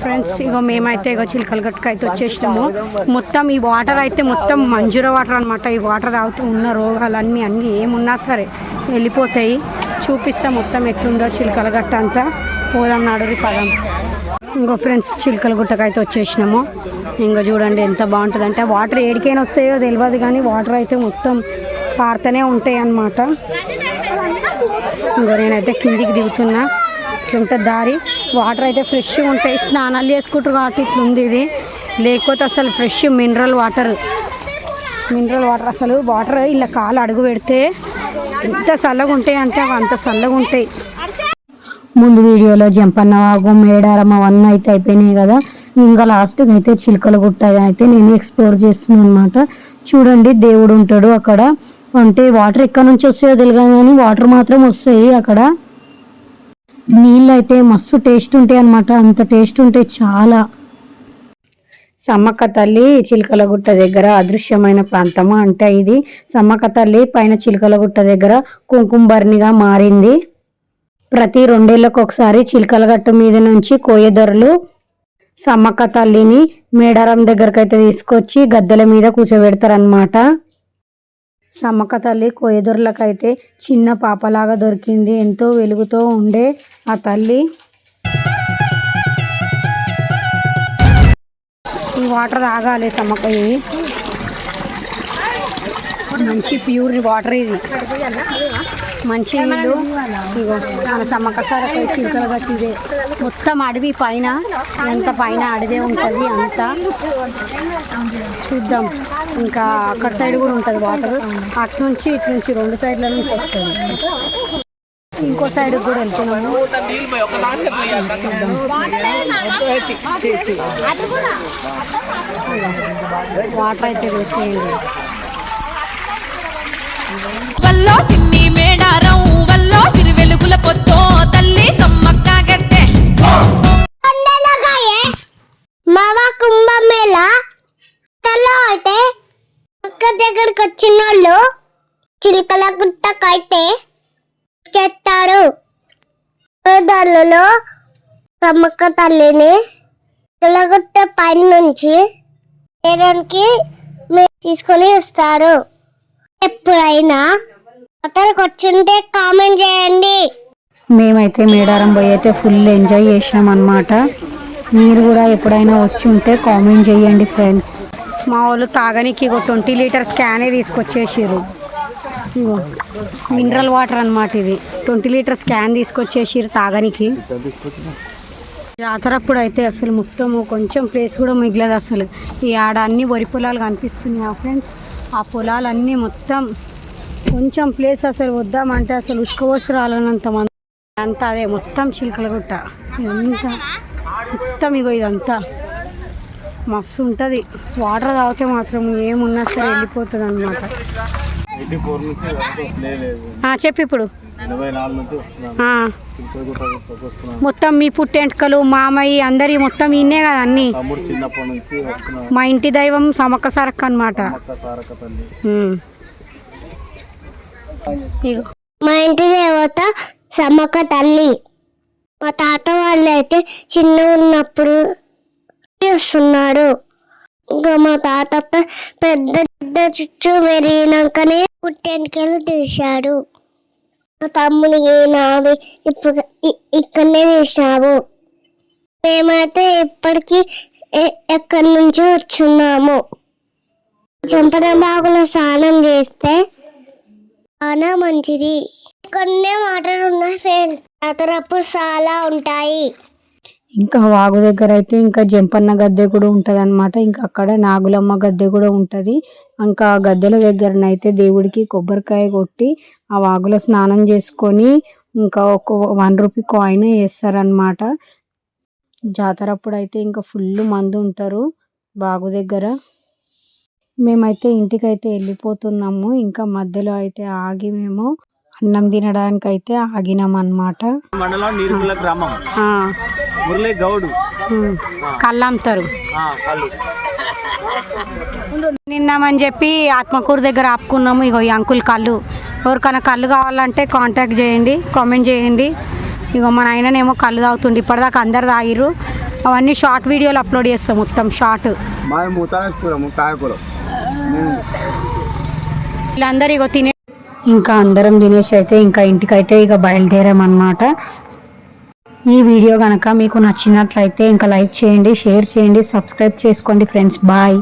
Friends ఇగో మేమైతే ఇగో చిలకల గట్టుకు అయితే వచ్చేసినాము. మొత్తం ఈ వాటర్ అయితే మొత్తం మంజూర వాటర్ అనమాట ఈ వాటర్ తాగుతూ ఉన్న రోగాలన్నీ అన్నీ ఏమున్నా సరే వెళ్ళిపోతాయి. చూపిస్తాం మొత్తం ఎట్లుందో చిలకల గట్ట అంతా. పోదాం నడురి పదం. ఇంకో ఫ్రెండ్స్ చిలకల గుట్టకు అయితే వచ్చేసినాము. ఇంకా చూడండి ఎంత బాగుంటుంది అంటే వాటర్ ఏడికైనా వస్తాయో తెలియదు కానీ వాటర్ అయితే మొత్తం పారుతూనే ఉంటాయి అన్నమాట. ఇంకో నేనైతే కిందికి దిగుతున్నా. ఇట్లుంటుంది దారి. వాటర్ అయితే ఫ్రెష్గా ఉంటాయి. స్నానాలు చేసుకుంటారు కాబట్టి ఇట్లుంది ఇది. లేకపోతే అసలు fresh mineral water. Mineral water అసలు వాటర్ ఇలా కాలు అడుగు పెడితే ఎంత చల్లగా ఉంటాయి అంటే అవి అంత చల్లగా ఉంటాయి. ముందు వీడియోలో జంపన్నవాగు మేడారం అవన్నీ అయితే అయిపోయినాయి కదా. ఇంకా లాస్ట్కి అయితే చిలుకల గుట్ట అయితే నేను ఎక్స్ప్లోర్ చేస్తున్నాను అనమాట చూడండి దేవుడు ఉంటాడు అక్కడ. అంటే వాటర్ ఎక్కడి నుంచి వస్తాయో తెలియదు కానీ వాటర్ మాత్రం వస్తాయి అక్కడ. నీళ్ళు అయితే మస్తు టేస్ట్ ఉంటాయి అనమాట అంత టేస్ట్ ఉంటాయి చాలా. సమ్మక్క తల్లి చిలకలగుట్ట దగ్గర అదృశ్యమైన ప్రాంతము అంటే ఇది. సమ్మక్క తల్లి పైన చిలకలగుట్ట దగ్గర కుంకుంబర్నిగా మారింది. ప్రతి రెండేళ్ళకు ఒకసారి చిలకలగట్టు మీద నుంచి కోయదొరలు సమ్మక్క తల్లిని మేడారం దగ్గరకైతే తీసుకొచ్చి గద్దెల మీద కూర్చోబెడతారనమాట సమ్మక్క తల్లి కోయదొరలకైతే చిన్న పాపలాగా దొరికింది. ఎంతో వెలుగుతో ఉండే ఆ తల్లి. ఈ వాటర్ తాగాలి సమ్మక్క మంచి ప్యూర్ వాటర్ ఇది. మంచి నీళ్ళు. ఇగో మన సమ్మక్క సారపై చిలుకలు మొత్తం అడవి పైన ఎంత పైన అడవే ఉంటుంది అంతా. చూద్దాం. ఇంకా అక్కడ సైడ్ కూడా ఉంటుంది వాటర్ అటు నుంచి ఇటు నుంచి రెండు సైడ్ల నుంచి వస్తుంది. ఇంకో సైడ్ కూడా వెళ్తున్నాము వాటర్ అయితే వేసేయండి అక్క దగ్గరకు వచ్చిన వాళ్ళు చిలుకల గుట్టకైతే చేస్తారు. దానిలో తమ్మక్క తల్లిని చిలగుట్ట పైన నుంచి తీరానికి తీసుకొని వస్తారు. ఎప్పుడైనా అతనికి వచ్చింటే కామెంట్ చేయండి. మేమైతే మేడారం పోయి అయితే ఫుల్ ఎంజాయ్ చేసినాం అనమాట మీరు కూడా ఎప్పుడైనా వచ్చి ఉంటే కామెంట్ చేయండి ఫ్రెండ్స్. మా వాళ్ళు తాగనికి ఇగో ట్వంటీ లీటర్స్ క్యానే తీసుకొచ్చేసారు మినరల్ వాటర్ అన్నమాట ఇది. ట్వంటీ లీటర్స్ క్యాన్ తీసుకొచ్చేసారు తాగనికి. జాతరప్పుడు అయితే అసలు మొత్తము కొంచెం ప్లేస్ కూడా మిగలదు అసలు. ఈ ఆడ అన్ని వరి పొలాలు కనిపిస్తున్నాయి ఫ్రెండ్స్ ఆ పొలాలన్నీ మొత్తం కొంచెం ప్లేస్ అసలు వద్దామంటే అసలు ఉసుకపోసి రాలనంత మంది. అంతా అదే మొత్తం చిలుకల గుట్ట ఇదంతా మొత్తం ఇగో ఇదంతా. మస్తు ఉంటుంది. వాటర్ తాగితే మాత్రం ఏమున్నా సరే వెళ్ళిపోతుంది అనమాట చెప్పు ఇప్పుడు. మొత్తం మీ పుట్టెంటుకలు మామయ్య అందరి మొత్తం ఇన్నే కదా అన్నీ? తమ్ముడు చిన్నప్పటి నుంచి వస్తున్నాను మా ఇంటి దైవం సమక్క సరక్క అనమాట మా ఇంటి దేవత సమ్మక్క తల్లి. మా తాత వాళ్ళు అయితే చిన్న ఉన్నప్పుడు చేస్తున్నాడు. ఇంకా మా తాత పెద్ద పెద్ద చుట్టూ పెరిగినాకనే పుట్టెంటికలు తీశాడు. మా తమ్ముని నావి ఇప్పుడు ఇక్కడనే తీశావు మేమైతే ఇప్పటికీ ఎక్కడి నుంచి వచ్చున్నాము. చంపన బాగులో స్నానం చేస్తే చాలా మంచిది. కొన్ని వాటర్ ఉన్నాయి ఫ్రెండ్స్. జాతరప్పుడు చాలా ఉంటాయి. ఇంకా వాగు దగ్గర అయితే ఇంకా జంపన్న గద్దె కూడా ఉంటుంది అనమాట ఇంకా అక్కడ నాగులమ్మ గద్దె కూడా ఉంటుంది. ఇంకా ఆ గద్దెల దగ్గరనైతే దేవుడికి కొబ్బరికాయ కొట్టి ఆ వాగులో స్నానం చేసుకొని ఇంకా ఒక వన్ రూపీ కాయిన్ వేస్తారనమాట జాతర అప్పుడు అయితే ఇంకా ఫుల్ మంది ఉంటారు బాగు దగ్గర. మేమైతే ఇంటికైతే వెళ్ళిపోతున్నాము. ఇంకా మధ్యలో అయితే ఆగి మేము అన్నం తినడానికి అయితే ఆగినాం అనమాట మండలం గ్రామం మురళి గౌడు కళ్ళు అమ్ముతారు ఆ, కళ్ళు. నిన్నామని చెప్పి ఆత్మకూరు దగ్గర ఆపుకున్నాము. ఇగో ఈ అంకుల్ కళ్ళు. ఎవరికైనా కళ్ళు కావాలంటే కాంటాక్ట్ చేయండి కామెంట్ చేయండి. ఇగో మా నాయననేమో కళ్ళు తాగుతుండే. ఇప్పటిదాకా అందరు తాగిర్రు. అవన్నీ షార్ట్ వీడియోలు అప్లోడ్ చేస్తాం మొత్తం షార్ట్ వీళ్ళందరూ ఇగో తినే ఇంకా అందరం తినేసి అయితే ఇంకా ఇంటికైతే ఇక బయలుదేరామన్నమాట. ఈ వీడియో కనుక మీకు నచ్చినట్లయితే ఇంకా లైక్ చేయండి షేర్ చేయండి సబ్స్క్రైబ్ చేసుకోండి ఫ్రెండ్స్. బాయ్.